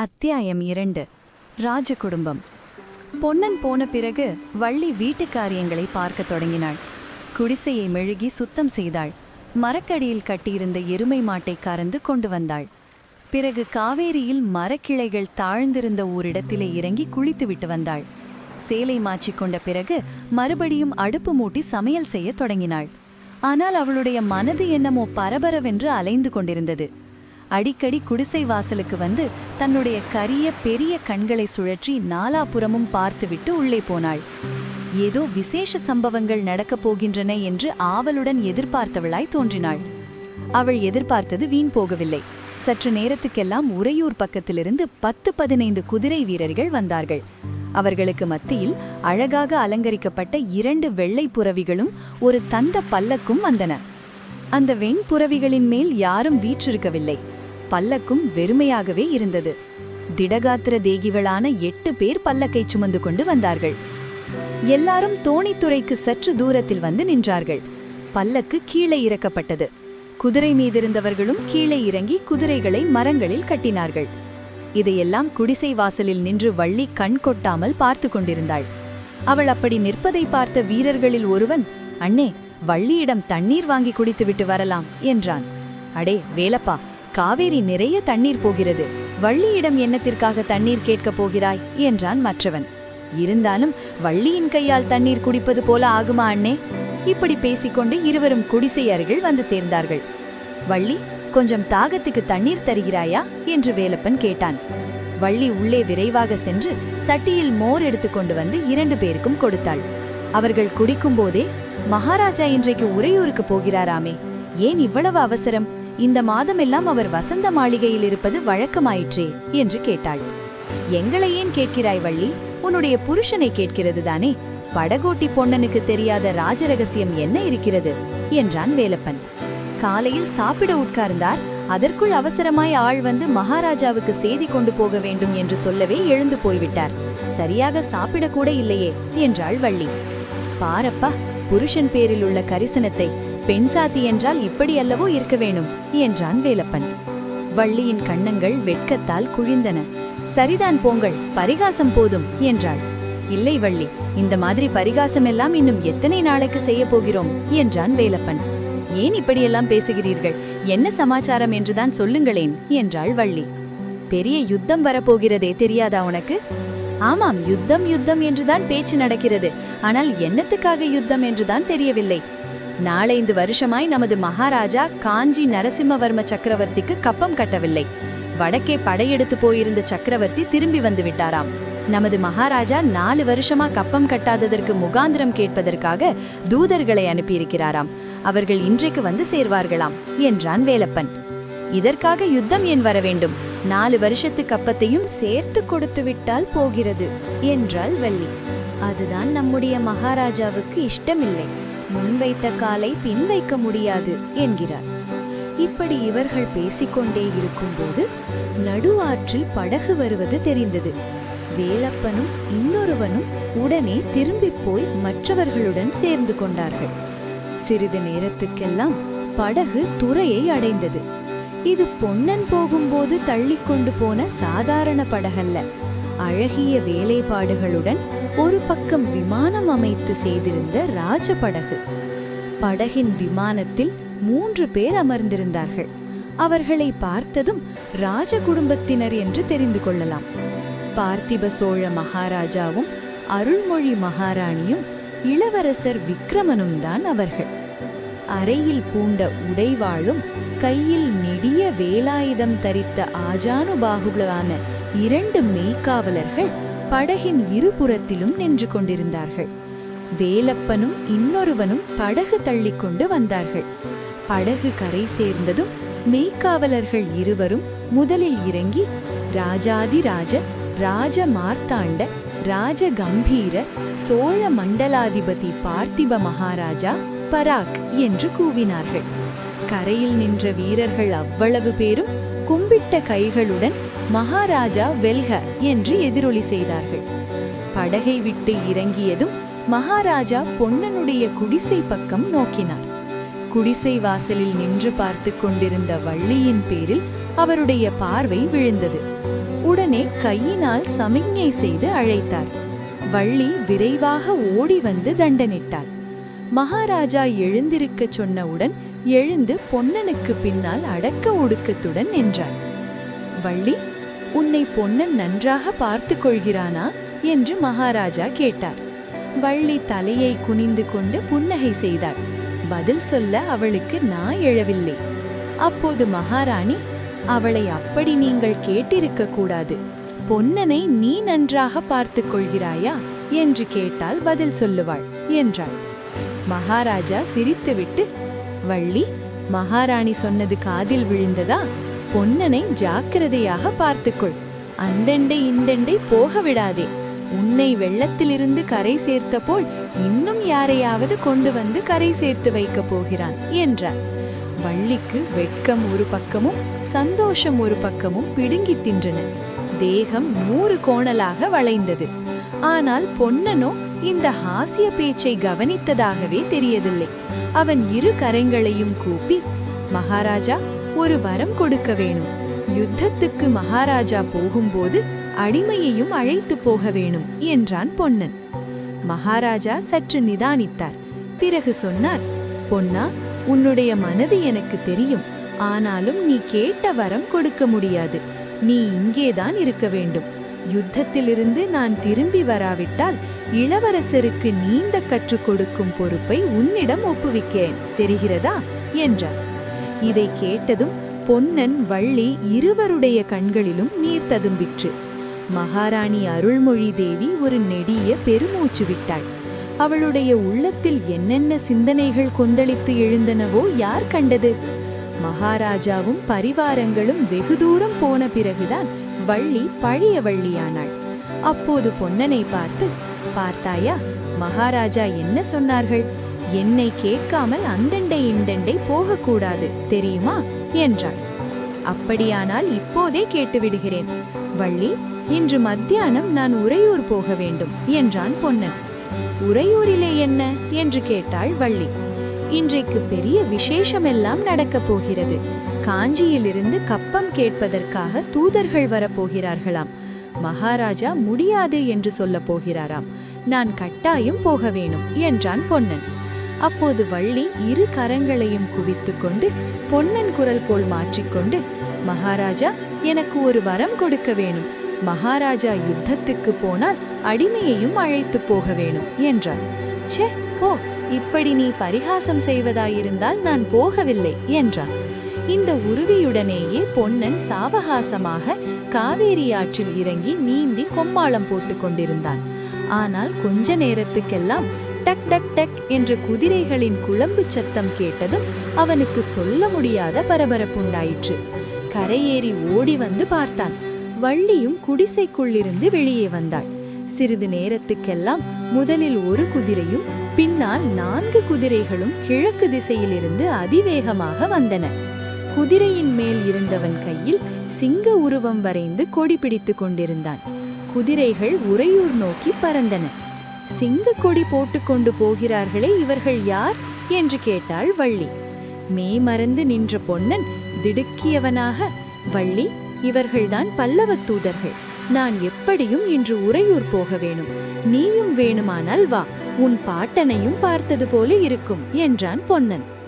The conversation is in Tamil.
அத்தியாயம் இரண்டு. ராஜ குடும்பம் பொன்னன் போன பிறகு வள்ளி வீட்டு காரியங்களை பார்க்கத் தொடங்கினாள். குடிசையை மெழுகி சுத்தம் செய்தாள். மரக்கடியில் கட்டியிருந்த எருமை மாட்டை கறந்து கொண்டு வந்தாள். பிறகு காவேரியில் மரக்கிளைகள் தாழ்ந்திருந்த ஓரிடத்திலே இறங்கி குளித்துவிட்டு வந்தாள். சேலை மாற்றிக்கொண்ட பிறகு மறுபடியும் அடுப்பு மூட்டி சமையல் செய்யத் தொடங்கினாள். ஆனால் அவளுடைய மனது என்னமோ பரபரவென்று அலைந்து கொண்டிருந்தது. அடிக்கடி குடிசை வாசலுக்கு வந்து தன்னுடைய கரிய பெரிய கண்களை சுழற்றி நாலாபுறமும் பார்த்துவிட்டு உள்ளே போனாள். ஏதோ விசேஷ சம்பவங்கள் நடக்கப் போகின்றன என்று ஆவலுடன் எதிர்பார்த்தவளாய் தோன்றினாள். அவள் எதிர்பார்த்தது வீண் போகவில்லை. சற்று நேரத்துக்கெல்லாம் உறையூர் பக்கத்திலிருந்து பத்து பதினைந்து குதிரை வீரர்கள் வந்தார்கள். அவர்களுக்கு மத்தியில் அழகாக அலங்கரிக்கப்பட்ட இரண்டு வெள்ளை புறவிகளும் ஒரு தந்த பல்லக்கும் வந்தன. அந்த வெண் புறவிகளின் மேல் யாரும் வீற்றிருக்கவில்லை. பல்லக்கும் வெறுமையாகவே இருந்தது. திடகாத்திர தேகிகளான எட்டு பேர் பல்லக்கை சுமந்து கொண்டு வந்தார்கள். எல்லாரும் தோணித்துறைக்கு சற்று தூரத்தில் வந்து நின்றார்கள். பல்லக்கு கீழே இறக்கப்பட்டது. குதிரை மீதிருந்தவர்களும் கீழே இறங்கி குதிரைகளை மரங்களில் கட்டினார்கள். இதையெல்லாம் குடிசை வாசலில் நின்று வள்ளி கண் கொட்டாமல் பார்த்து கொண்டிருந்தாள். அவள் அப்படி நிற்பதை பார்த்த வீரர்களில் ஒருவன் அண்ணே வள்ளியிடம் தண்ணீர் வாங்கி குடித்துவிட்டு வரலாம் என்றான். அடே வேலப்பா காவேரி நிறைய தண்ணீர் போகிறது. வள்ளியிடம் என்னத்திற்காக தண்ணீர் கேட்கப் போகிறாய்? என்றான் மற்றவன். இருந்தாலும் வள்ளியின் கையால் தண்ணீர் குடிப்பது போல ஆகுமா அண்ணே? இப்படி பேசிக்கொண்டு இருவரும் குடிசை அருகில் வந்து சேர்ந்தார்கள். வள்ளி கொஞ்சம் தாகத்துக்கு தண்ணீர் தருகிறாயா? என்று வேலப்பன் கேட்டான். வள்ளி உள்ளே விரைவாக சென்று சட்டியில் மோர் எடுத்துக்கொண்டு வந்து இரண்டு பேருக்கும் கொடுத்தாள். அவர்கள் குடிக்கும்போதே மகாராஜா இன்றைக்கு உறையூருக்கு போகிறாராமே. ஏன் இவ்வளவு அவசரம்? இந்த மாதமெல்லாம் அவர் வசந்த மாளிகையில் இருப்பது வழக்கமாயிற்றே என்று கேட்டாள். எங்களை ஏன் கேட்கிறாய் வள்ளி? உன்னுடைய புருஷனை கேட்கிறது தானே? படகோட்டி பொன்னனுக்கு தெரியாத ராஜரகசியம் என்ன இருக்கிறது? என்றான் வேலப்பன். காலையில் சாப்பிட உட்கார்ந்தார். அதற்குள் அவசரமாய் ஆள் வந்து மகாராஜாவுக்கு செய்தி கொண்டு போக வேண்டும் என்று சொல்லவே எழுந்து போய்விட்டார். சரியாக சாப்பிடக்கூட இல்லையே என்றாள் வள்ளி. பாரப்பா புருஷன் பேரில் உள்ள கரிசனத்தை பெண் சாத்தி என்றால் இப்படி அல்லவோ இருக்க வேணும் என்றான் வேலப்பன். வள்ளியின் கண்ணங்கள் வெட்கத்தால் குழிந்தன. சரிதான் போங்கள் பரிகாசம் போதும் என்றாள். இல்லை வள்ளி இந்த மாதிரி பரிகாசம் எல்லாம் இன்னும் எத்தனை நாளைக்கு செய்ய போகிறோம் என்றான் வேலப்பன். ஏன் இப்படியெல்லாம் பேசுகிறீர்கள்? என்ன சமாச்சாரம் என்றுதான் சொல்லுங்களேன் என்றாள் வள்ளி. பெரிய யுத்தம் வரப்போகிறதே தெரியாதா உனக்கு? ஆமாம் யுத்தம் யுத்தம் என்றுதான் பேச்சு நடக்கிறது. ஆனால் என்னத்துக்காக யுத்தம் என்றுதான் தெரியவில்லை. நாலைந்து வருஷமாய் நமது மகாராஜா காஞ்சி நரசிம்மவர்ம சக்கரவர்த்திக்கு கப்பம் கட்டவில்லை. வடக்கே படையெடுத்து போயிருந்த சக்கரவர்த்தி திரும்பி வந்து விட்டாராம். நமது மகாராஜா நாலு வருஷமா கப்பம் கட்டாததற்கு முகாந்திரம் கேட்பதற்காக தூதர்களை அனுப்பியிருக்கிறாராம். அவர்கள் இன்றைக்கு வந்து சேர்வார்களாம் என்றான் வேலப்பன். இதற்காக யுத்தம் ஏன் வர வேண்டும்? நாலு வருஷத்து கப்பத்தையும் சேர்த்து கொடுத்து விட்டால் போகிறது என்றாள் வள்ளி. அதுதான் நம்முடைய மகாராஜாவுக்கு இஷ்டமில்லை. முன்வைத்த காலை பின் வைக்க முடியாது என்கிறார். இப்படி இவர்கள் பேசிக்கொண்டே இருக்கும்போது நடுவாற்றில் படகு வருவது தெரிந்தது. வேலப்பனும் இன்னொருவனும் உடனே திரும்பிப் போய் மற்றவர்களுடன் சேர்ந்து கொண்டார்கள். சிறிது நேரத்துக்கெல்லாம் படகு துறையை அடைந்தது. இது பொன்னன் போகும்போது தள்ளிக்கொண்டு போன சாதாரண படகல்ல. அழகிய வேலைப்பாடுகளுடன் ஒரு பக்கம் விமானம் அமைத்து செய்திருந்த ராஜபடகு. படகின் விமானத்தில் மூன்று பேர் அமர்ந்திருந்தார்கள். அவர்களை பார்த்ததும் ராஜ குடும்பத்தினர் என்று தெரிந்து கொள்ளலாம். பார்த்திப சோழ மகாராஜாவும் அருள்மொழி மகாராணியும் இளவரசர் விக்ரமனும் தான் அவர்கள். அறையில் பூண்ட உடைவாளும் கையில் நெடிய வேலாயுதம் தரித்த ஆஜானுபாகுகளான இரண்டு மெய்க்காவலர்கள் படகின் இருபுறத்திலும் நின்று கொண்டிருந்தார்கள். வேலப்பனும் இன்னொருவனும் படகு தள்ளிக்கொண்டு வந்தார்கள். படகு கரை சேர்ந்ததும் மெய்க்காவலர்கள் இருவரும் முதலில் இறங்கி ராஜாதிராஜ ராஜ மார்த்தாண்ட ராஜ கம்பீர சோழ மண்டலாதிபதி பார்த்திப மகாராஜா பராக் என்று கூவினார்கள். கரையில் நின்ற வீரர்கள் அவ்வளவு பேரும் கும்பிட்ட கைகளுடன் மகாராஜா வெல்க என்று எதிரொலி செய்தார்கள். படகை விட்டு இறங்கியதும் மகாராஜா பொன்னனுடைய குடிசை பக்கம் நோக்கினார். குடிசை வாசலில் நின்று பார்த்து கொண்டிருந்த வள்ளியின் பேரில் அவருடைய பார்வை விழுந்தது. உடனே கையினால் சமிக்ஞை செய்து அழைத்தார். வள்ளி விரைவாக ஓடி வந்து தண்டனிட்டாள். மகாராஜா எழுந்திருக்கச் சொன்னவுடன் எழுந்து பொன்னனுக்கு பின்னால் அடக்க ஒடுக்கத்துடன் நின்றாள். வள்ளி உன்னை பொன்னன் நன்றாக பார்த்து கொள்கிறானா? என்று மகாராஜா கேட்டார். வள்ளி தலையை குனிந்து கொண்டு புன்னகை செய்தாள். பதில் சொல்ல அவளுக்கு நான் எழவில்லை. அப்போது மகாராணி அவளை அப்படி நீங்கள் கேட்டிருக்க கூடாது. பொன்னனை நீ நன்றாக பார்த்து கொள்கிறாயா? என்று கேட்டால் பதில் சொல்லுவாள் என்றாள். மகாராஜா சிரித்துவிட்டு வள்ளி மகாராணி சொன்னது காதில் விழுந்ததா? பொன்னனை ஜாக்கிரதையாக பார்த்துக்கொள். அந்தண்டை இந்தண்டை போக விடாதே உன்னை வெள்ளத்திலிருந்து கரை சேர்த்த போல் இன்னும் யாரையாவது கொண்டு வந்து கரை சேர்த்து வைக்கப் போகிறான் என்றார். வள்ளிக்கு வெட்கம் ஒரு பக்கமும் சந்தோஷம் ஒரு பக்கமும் பிடுங்கித் தின்றன. தேகம் நூறு கோணலாக வளைந்தது. ஆனால் பொன்னனோ இந்த ஹாசிய பேச்சை கவனித்ததாகவே தெரியவில்லை. அவன் இரு கரங்களையும் கூப்பி மகாராஜா ஒரு வரம் கொடுக்க வேணும். யுத்தத்துக்கு மகாராஜா போகும்போது அடிமையையும் அழைத்து போக வேணும் என்றான் பொன்னன். மகாராஜா சற்று நிதானித்தார். பிறகு சொன்னார் பொன்னா உன்னுடைய மனது எனக்கு தெரியும். ஆனாலும் நீ கேட்ட வரம் கொடுக்க முடியாது. நீ இங்கேதான் இருக்க வேண்டும். யுத்தத்திலிருந்து நான் திரும்பி வராவிட்டால் இளவரசருக்கு நீந்த கற்றுக் கொடுக்கும் பொறுப்பை உன்னிடம் ஒப்புவிக்கேன் தெரிகிறதா? என்றார். இதை கேட்டதும் பொன்னன் வள்ளி இருவருடைய கண்களிலும் நீர் ததும்பிற்று. மகாராணி அருள்மொழி தேவி ஒரு நெடிய பெருமூச்சு விட்டாள். அவளுடைய உள்ளத்தில் என்னென்ன சிந்தனைகள் கொந்தளித்து எழுந்தனவோ யார் கண்டது? மகாராஜாவும் பரிவாரங்களும் வெகு தூரம் போன பிறகுதான் வள்ளி பழைய வள்ளியானாள். அப்போது பொன்னனை பார்த்து பார்த்தாயா மகாராஜா என்ன சொன்னார்கள்? என்னை கேட்காமல் அந்தண்டை இந்தண்டை போகக்கூடாது தெரியுமா? என்றாள். அப்படியானால் இப்போதே கேட்டுவிடுகிறேன். வள்ளி இன்று மத்தியானம் நான் உறையூர் போக வேண்டும் என்றான் பொன்னன். உறையூரிலே என்ன? என்று கேட்டாள் வள்ளி. இன்றைக்கு பெரிய விசேஷமெல்லாம் நடக்கப் போகிறது. காஞ்சியிலிருந்து கப்பம் கேட்பதற்காக தூதர்கள் வரப்போகிறார்களாம் மகாராஜா முடியாது என்று சொல்லப் போகிறாராம். நான் கட்டாயம் போக வேணும் என்றான் பொன்னன். அப்போது வள்ளி இரு கரங்களையும் குவித்துக்கொண்டு பொன்னன் குரல் போல் மாற்றிக்கொண்டு மகாராஜா எனக்கு ஒரு வரம் கொடுக்க வேணும். மகாராஜா யுத்தத்துக்கு போனால் அடிமையையும் அழைத்து போக வேணும் என்றார் ச்சே போ. இப்படி நீ பரிகாசம் செய்வதாயிருந்தால் நான் போகவில்லை என்றான். இந்த உருவியுடனேயே பொன்னன் சாவகாசமாக காவேரி ஆற்றில் இறங்கி நீந்தி கொம்மாளம் போட்டுக் கொண்டிருந்தான். ஆனால் கொஞ்ச நேரத்துக்கெல்லாம் டக் டக் டக் என்ற குதிரைகளின் குழம்பு சத்தம் கேட்டதும் அவனுக்கு சொல்ல முடியாத பரபரப்புண்டாயிற்று. கரையேறி ஓடி வந்து பார்த்தான். வள்ளியும் குடிசைக்குள்ளிருந்து வெளியே வந்தாள். சிறிது நேரத்துக்கெல்லாம் முதலில் ஒரு குதிரையும் பின்னால் நான்கு குதிரைகளும் கிழக்கு திசையிலிருந்து அதிவேகமாக வந்தன. குதிரையின் மேல் இருந்தவன் கையில் சிங்க உருவம் வரைந்து கொடி பிடித்துக் கொண்டிருந்தான். குதிரைகள் உறையூர் நோக்கி பறந்தன. சிங்கக்கொடி போட்டுக்கொண்டு போகிறார்களே இவர்கள் யார்? என்று கேட்டாள் வள்ளி. மே மறந்து நின்ற பொன்னன் திடுக்கியவனாக வள்ளி இவர்கள்தான் பல்லவத் தூதர்கள். நான் எப்படியும் இன்று உறையூர் போக வேணும். நீயும் வேணுமானால் வா. உன் பாட்டனையும் பார்த்தது போல இருக்கும் என்றான் பொன்னன்.